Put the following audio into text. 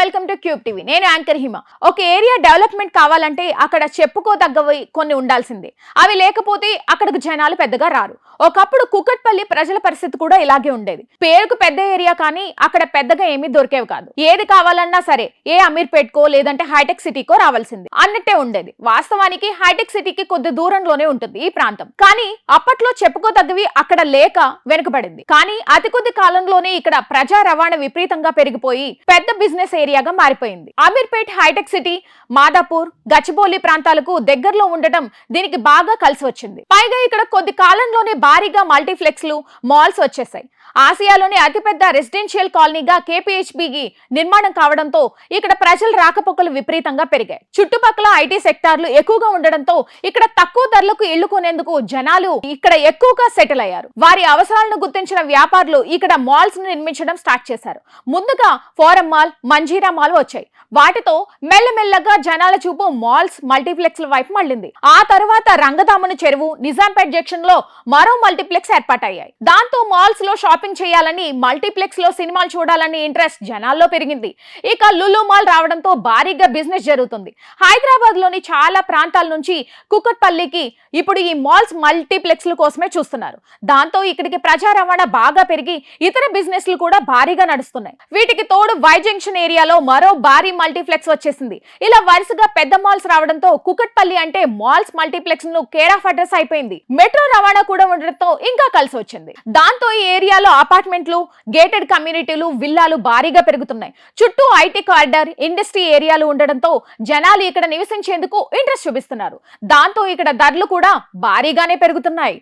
Welcome to cube TV. నేను anchor Hima. ఒక area development కావాలంటే అక్కడ చెప్పుకోదగ్గవి కొన్ని ఉండాల్సిందే. అవి లేకపోతే అక్కడికి జనాలు పెద్దగా రారు. ఒకప్పుడు కుకట్పల్లి ప్రజల పరిస్థితి కూడా ఇలాగే ఉండేది. పేరుకు పెద్ద ఏరియా కానీ అక్కడ పెద్దగా ఏమీ దొరికేవి కాదు. ఏది కావాలన్నా సరే ఏ అమీర్పేట్కో లేదంటే హైటెక్ సిటీకో రావాల్సింది. అన్నట్టే ఉండేది. వాస్తవానికి హైటెక్ సిటీకి కొద్ది దూరంలోనే ఉంటుంది ఈ ప్రాంతం. కానీ అప్పట్లో చెప్పుకోదగ్గవి అక్కడ లేక వెనుకబడింది. కానీ అతి కొద్ది కాలంలోనే ఇక్కడ ప్రజా రవాణా విపరీతంగా పెరిగిపోయి పెద్ద బిజినెస్ ఏరియా ఏరియాగా మారిపోయింది. అమీర్పేట్ హైటెక్ సిటీ మాదాపూర్ గచ్చిబౌలి ప్రాంతాలకు దగ్గరలో ఉండటం దీనికి బాగా కలిసి వచ్చింది. పైగా ఇక్కడ కొద్ది కాలంలోనే భారీగా మల్టీప్లెక్స్లు మాల్స్ వచ్చేసాయి ఆసియాలోనే అతిపెద్ద రెసిడెన్షియల్ కాలనీగా కేపీహెచ్బికి నిర్మాణం కావడంతో ఇక్కడ ప్రజల రాకపోకలు విపరీతంగా పెరిగాయి. చుట్టుపక్కల ఐటీ సెక్టార్లు ఎక్కువగా ఉండడంతో ఇక్కడ తక్కువ ధరలకు ఇళ్ళు కొనేందుకు జనాలు ఇక్కడ ఎక్కువగా సెటిల్ అయ్యారు. వారి అవసరాలను గుర్తించిన వ్యాపారులు ఇక్కడ మాల్స్ను నిర్మించడం స్టార్ట్ చేశారు. ముందుగా ఫోరం మాల్ మంజీ విరామాలు వచ్చాయి. వాటితో మెల్లమెల్లగా జనాల చూపు మాల్స్ మల్టీప్లెక్స్ల వైపు మళ్ళింది. ఆ తర్వాత రంగదామన చెరువు నిజాంపేట్ జంక్షన్లో మరో మల్టీప్లెక్స్ ఏర్పాటయ్యాయి. దాంతో మాల్స్లో షాపింగ్ చేయాలని మల్టీప్లెక్స్లో సినిమాలు చూడాలని ఇంట్రెస్ట్ జనాల్లో పెరిగింది. ఇక లులు మాల్ రావడంతో భారీగా బిజినెస్ జరుగుతుంది. హైదరాబాద్లోని చాలా ప్రాంతాల నుంచి కుకట్పల్లికి ఇప్పుడు ఈ మాల్స్ మల్టీప్లెక్స్ల కోసమే చూస్తున్నారు. దాంతో ఇక్కడికి ప్రజా రవాణా బాగా పెరిగి ఇతర బిజినెస్లు కూడా భారీగా నడుస్తున్నాయి. వీటికి తోడు వై జంక్షన్ ఏరియాలో మరో భారీ మల్టీప్లెక్స్ వచ్చేసింది. ఇలా వరుసగా పెద్ద మాల్స్ రావడంతో కుకట్పల్లి అంటే మాల్స్ మల్టీప్లెక్స్ను కేర్ ఆఫ్ అడ్రస్ అయిపోయింది. మెట్రో రవాణా కూడా ఉండడంతో ఇంకా కలిసి వచ్చింది. దాంతో ఈ ఏరియాలో అపార్ట్మెంట్లు గేటెడ్ కమ్యూనిటీలు విల్లాలు భారీగా పెరుగుతున్నాయి. చుట్టూ ఐటీ కారిడార్ ఇండస్ట్రీ ఏరియాలు ఉండడంతో జనాలు ఇక్కడ నివసించేందుకు ఇంట్రెస్ట్ చూపిస్తున్నారు. దాంతో ఇక్కడ ధరలు కూడా భారీగానే పెరుగుతున్నాయి.